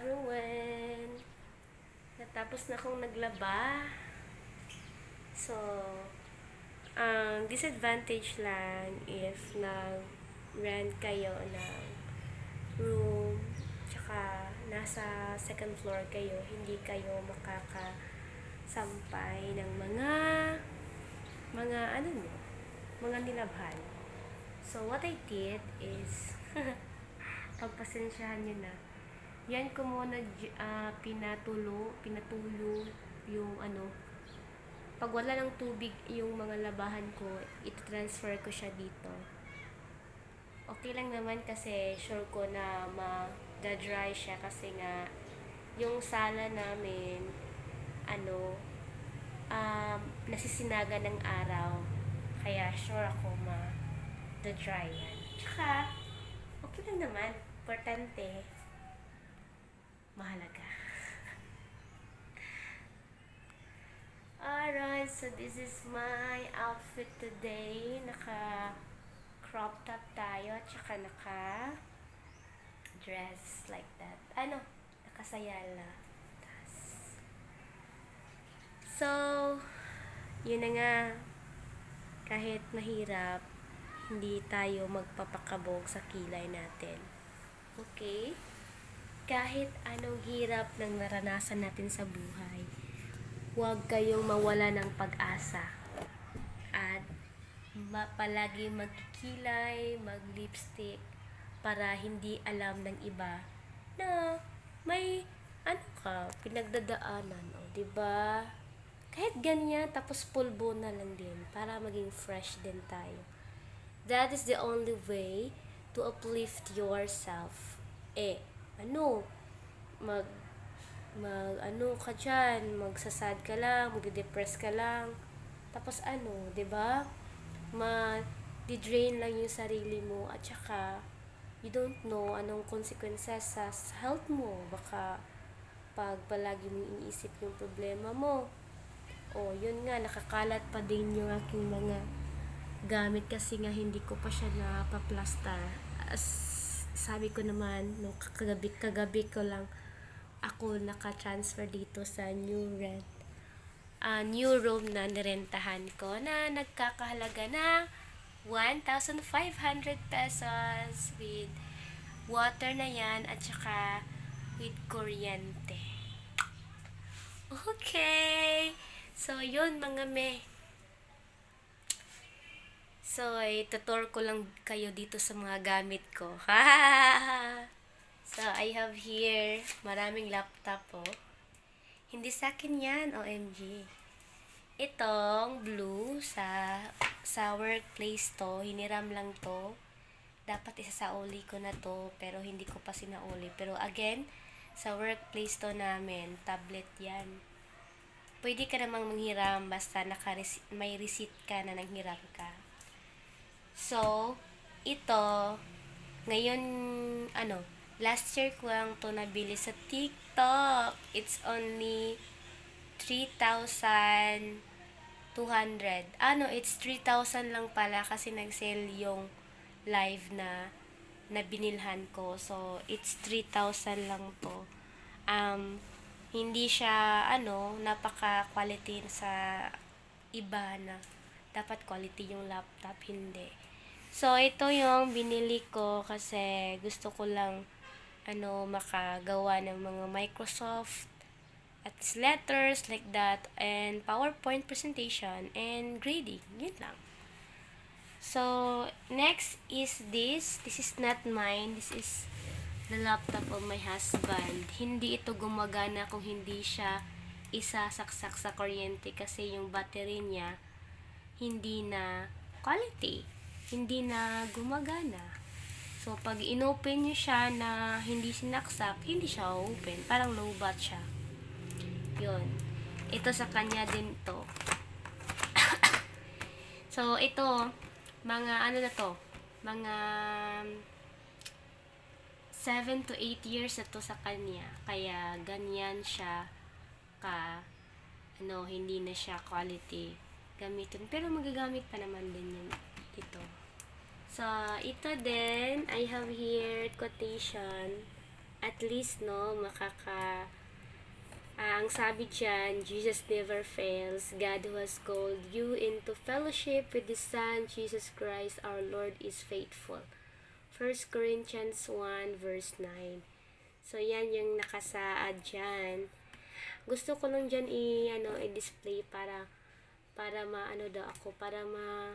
everyone! Natapos na akong naglaba. So, ang disadvantage lang if nag-rent kayo ng room, tsaka nasa second floor kayo, hindi kayo makakasampay ng mga mga ano mo, mga nilabhan. So, what I did is, pagpasensyahan nyo na, yan ko muna ah, pinatulo, pinatulo yung ano, pag wala ng tubig yung mga labahan ko, iti-transfer ko siya dito. Okay lang naman kasi sure ko na ma-dry siya kasi nga yung sala namin, ano, um, nasisinaga ng araw. Kaya sure ako ma-dry yan. Tsaka, okay lang naman. Importante, mahalaga. Alright, so this is my outfit today. Naka crop top tayo, at saka naka dress like that. Ano? Nakasayala. So, yun na nga. Kahit mahirap, hindi tayo magpapakabog sa kilay natin. Okay? Kahit anong hirap ng naranasan natin sa buhay, huwag kayong mawala ng pag-asa. At palagi magkikilay, mag-lipstick, para hindi alam ng iba na may ano ka, pinagdadaanan, o, di ba? Kahit ganyan, tapos pulbo na lang din, para maging fresh din tayo. That is the only way to uplift yourself. Eh, ano, mag mag ano ka dyan, magsasad ka lang, magde-depress ka lang. Tapos ano, 'di ba? Ma di-drain lang yung sarili mo at saka you don't know anong consequences sa health mo. Baka pag palagi mong iniisip yung problema mo. O, yun nga, nakakalat pa din yung aking mga gamit kasi nga hindi ko pa siya napaplasta. As, sabi ko naman, nung kagabi, kagabi ko lang ako naka-transfer dito sa new rent ah, new room na nirentahan ko na nagkakahalaga na 1,500 pesos with water na yan at saka with kuryente. Okay. So, yun mga me. So, itutur ko lang kayo dito sa mga gamit ko. so, I have here maraming laptop po. Hindi sa akin yan, OMG. Itong blue sa sa workplace to, hiniram lang to. Dapat isa sa uli ko na to, pero hindi ko pa sinauli. Pero again, sa workplace to namin, tablet yan. Pwede ka namang manghiram basta naka may receipt ka na nanghiram ka. So, ito, ngayon, ano, last year ko lang to nabili sa TikTok. It's only 3,200. Ano, it's 3,000 lang pala kasi nag-sale yung live na na binilhan ko. So, it's 3,000 lang to. Um, hindi siya, ano, napaka-quality sa iba na dapat quality yung laptop, hindi. So, ito yung binili ko kasi gusto ko lang ano, makagawa ng mga Microsoft at letters like that and PowerPoint presentation and grading. Yun lang. So, next is this. This is not mine. This is the laptop of my husband. Hindi ito gumagana kung hindi siya isasaksak sa kuryente kasi yung battery niya hindi na quality. Hindi na gumagana. So, pag inopen nyo siya na hindi sinaksak, hindi siya open. Parang low bat siya. Yun. Ito sa kanya din to. so, ito, mga ano na to, mga 7 to 8 years na to sa kanya. Kaya, ganyan siya ka, ano, hindi na siya quality gamitin. Pero magagamit pa naman din yun ito. So, ito din, I have here quotation at least, no, makaka, ah, ang sabi dyan, Jesus never fails. God who has called you into fellowship with His Son, Jesus Christ, our Lord, is faithful. 1 Corinthians 1 verse 9. So, yan yung nakasaad dyan. Gusto ko lang dyan i, ano, i-display para, para maano daw ako, para ma,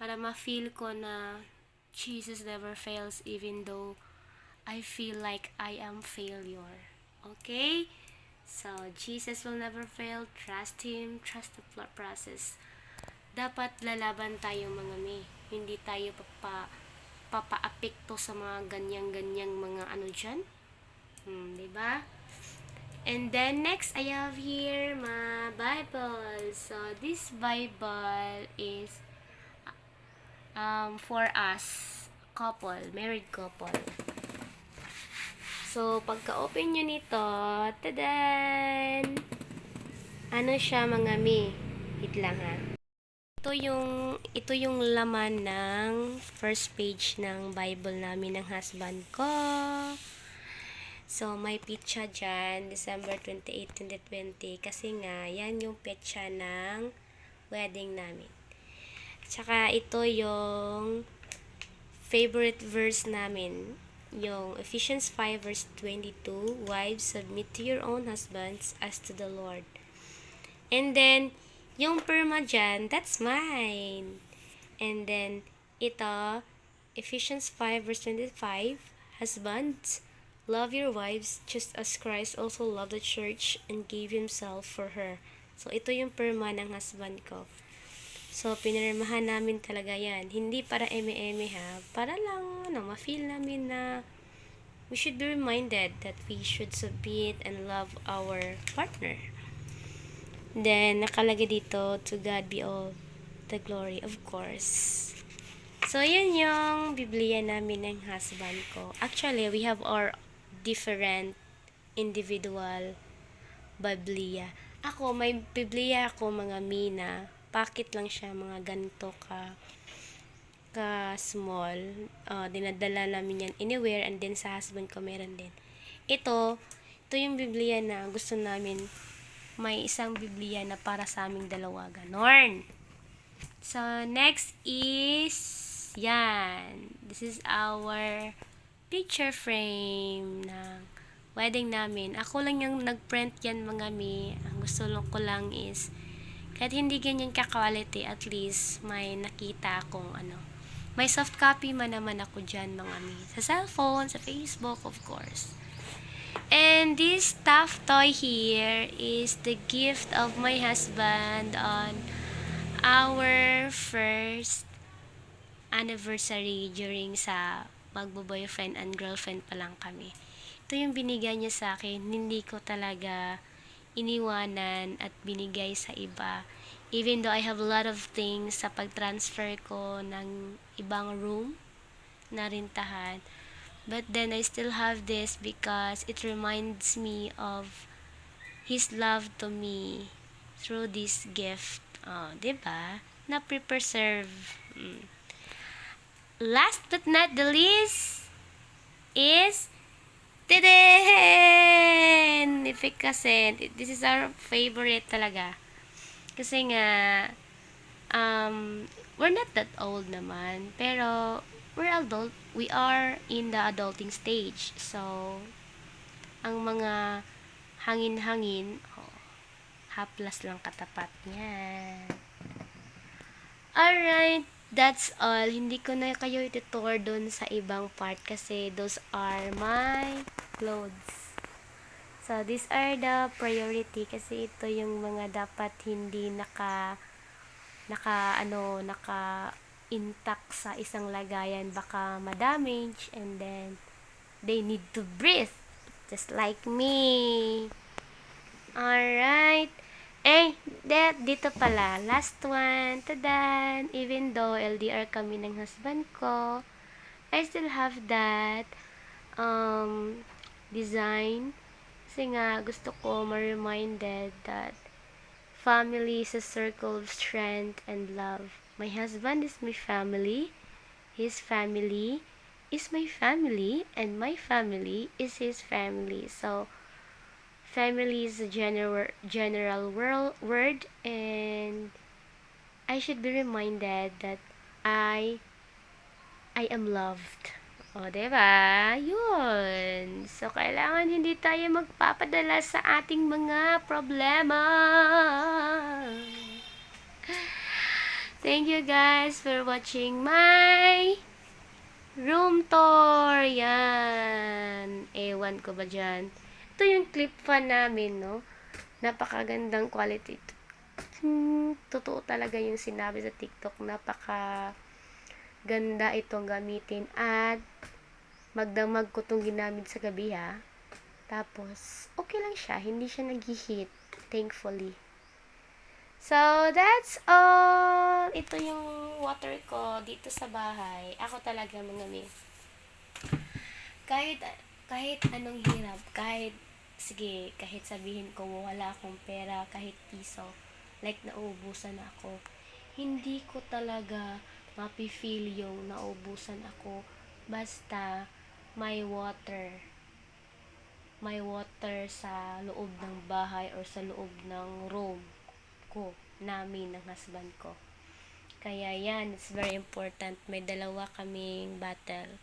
para ma-feel ko na Jesus never fails even though I feel like I am failure. Okay? So, Jesus will never fail. Trust Him. Trust the process. Dapat lalaban tayo mga me. Hindi tayo papa, papa-apekto sa mga ganyang-ganyang mga ano dyan. Hmm, di ba? And then next, I have here my Bible. So, this Bible is um, for us, couple, married couple. So, pagka-open nyo nito, tadan! Ano siya mga mi? Wait lang ha. Ito yung, ito yung laman ng first page ng Bible namin ng husband ko. So, may petsa dyan, December 28, 2020. Kasi nga, yan yung petsa ng wedding namin. Tsaka, ito yung favorite verse namin. Yung Ephesians 5 verse 22, Wives, submit to your own husbands as to the Lord. And then, yung perma dyan, that's mine. And then, ito, Ephesians 5 verse 25, Husbands, love your wives just as Christ also loved the church and gave himself for her. So, ito yung perma ng husband ko. So, pinirmahan namin talaga yan. Hindi para eme-eme ha. Para lang, ano, ma-feel namin na we should be reminded that we should submit and love our partner. Then, nakalagay dito, to God be all the glory, of course. So, yan yung Biblia namin ng husband ko. Actually, we have our different individual Biblia. Ako, may Biblia ako mga mina. Pakit lang siya, mga ganito ka ka small. Uh, dinadala namin yan anywhere and then sa husband ko meron din. Ito, ito yung Biblia na gusto namin may isang Biblia na para sa aming dalawa. Ganon. So, next is, yan. This is our picture frame ng wedding namin. Ako lang yung nag-print yan mga mi. Ang gusto lang ko lang is, kahit hindi ganyan ka-quality, at least may nakita akong ano. May soft copy man naman ako dyan mga mi. Sa cellphone, sa Facebook, of course. And this stuffed toy here is the gift of my husband on our first anniversary during sa magbo-boyfriend and girlfriend pa lang kami. Ito yung binigay niya sa akin. Hindi ko talaga iniwanan at binigay sa iba. Even though I have a lot of things sa pag-transfer ko ng ibang room na rintahan. But then I still have this because it reminds me of His love to me through this gift. Oh, 'di ba? Na preserve. Mm. Last but not the least is Tiden! Efficacy. This is our favorite talaga. Kasi nga, um, we're not that old naman. Pero, we're adult. We are in the adulting stage. So, ang mga hangin-hangin, oh, haplas lang katapat niyan. Alright, that's all. Hindi ko na kayo itutour dun sa ibang part kasi those are my clothes. So, these are the priority kasi ito yung mga dapat hindi naka naka ano naka intact sa isang lagayan baka ma-damage and then they need to breathe just like me alright that dito pala last one tadan even though LDR kami ng husband ko I still have that um design kasi nga gusto ko ma-reminded that family is a circle of strength and love. My husband is my family. His family is my family and my family is his family. So family is a general general word and I should be reminded that I I am loved. O, diba? Yun. So, kailangan hindi tayo magpapadala sa ating mga problema. Thank you guys for watching my room tour. Yan. Ewan ko ba dyan. Ito yung clip fan namin, no? Napakagandang quality. Hmm, totoo talaga yung sinabi sa TikTok. Napaka ganda itong gamitin at magdamag ko itong ginamit sa gabi ha. Tapos, okay lang siya. Hindi siya nag-hit. Thankfully. So, that's all. Ito yung water ko dito sa bahay. Ako talaga mga mi. Kahit, kahit anong hirap, kahit, sige, kahit sabihin ko wala akong pera, kahit piso, like nauubusan ako, hindi ko talaga mapifeel yung naubusan ako. Basta may water. May water sa loob ng bahay or sa loob ng room ko namin ng husband ko. Kaya yan it's very important. May dalawa kaming bottle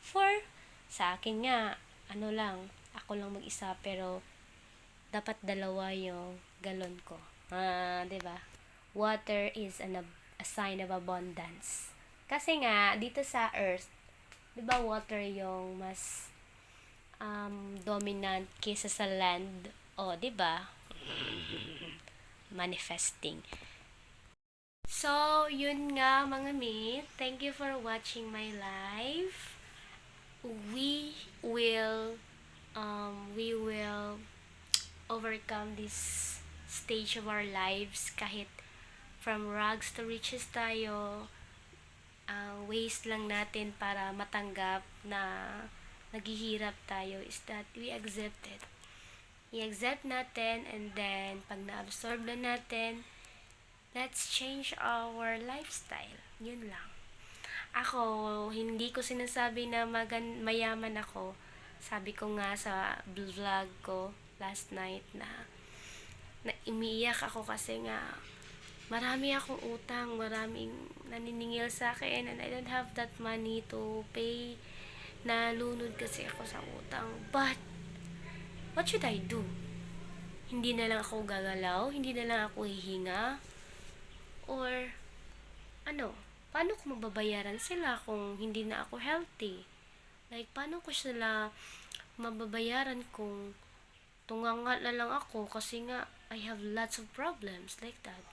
for sa akin nga ano lang ako lang mag-isa pero dapat dalawa yung galon ko ah 'di ba water is an a sign of abundance. Kasi nga, dito sa earth, di ba water yung mas um, dominant kaysa sa land? O, di ba? Manifesting. So, yun nga mga mi. Thank you for watching my live. We will um, we will overcome this stage of our lives kahit from rags to riches tayo, ang ways lang natin para matanggap na naghihirap tayo is that we accept it. I-accept natin and then pag na-absorb na natin, let's change our lifestyle. Yun lang. Ako, hindi ko sinasabi na magan mayaman ako. Sabi ko nga sa vlog ko last night na na umiiyak ako kasi nga marami akong utang, maraming naniningil sa akin and I don't have that money to pay. Nalunod kasi ako sa utang. But, what should I do? Hindi na lang ako gagalaw? Hindi na lang ako hihinga? Or, ano, paano ko mababayaran sila kung hindi na ako healthy? Like, paano ko sila mababayaran kung tunganga na lang ako kasi nga I have lots of problems like that.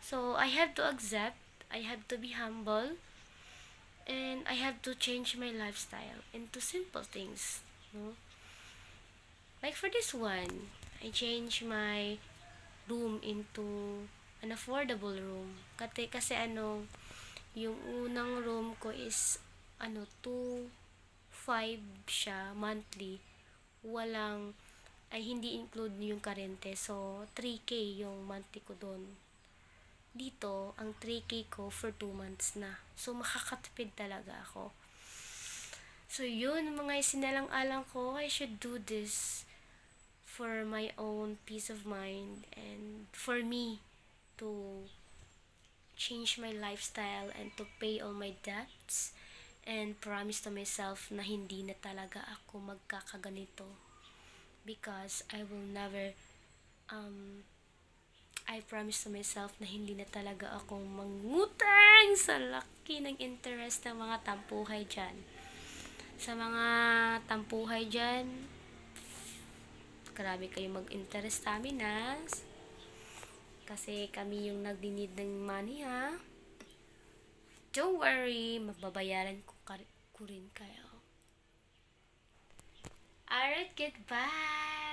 So I have to accept, I have to be humble, and I have to change my lifestyle into simple things. No? Like for this one, I change my room into an affordable room. Kasi, kasi ano, yung unang room ko is ano, 2 5 siya monthly. Walang ay hindi include yung karente. So 3k yung monthly ko doon dito, ang 3K ko for 2 months na. So, makakatipid talaga ako. So, yun, mga isinalang-alang ko, I should do this for my own peace of mind and for me to change my lifestyle and to pay all my debts and promise to myself na hindi na talaga ako magkakaganito because I will never um, I promise to myself na hindi na talaga ako mangutang sa laki ng interest ng mga tampuhay dyan. Sa mga tampuhay dyan, grabe kayo mag-interest sa amin. Kasi kami yung nagdinid ng money ha. Don't worry, mababayaran ko, ko rin kayo. Alright, goodbye!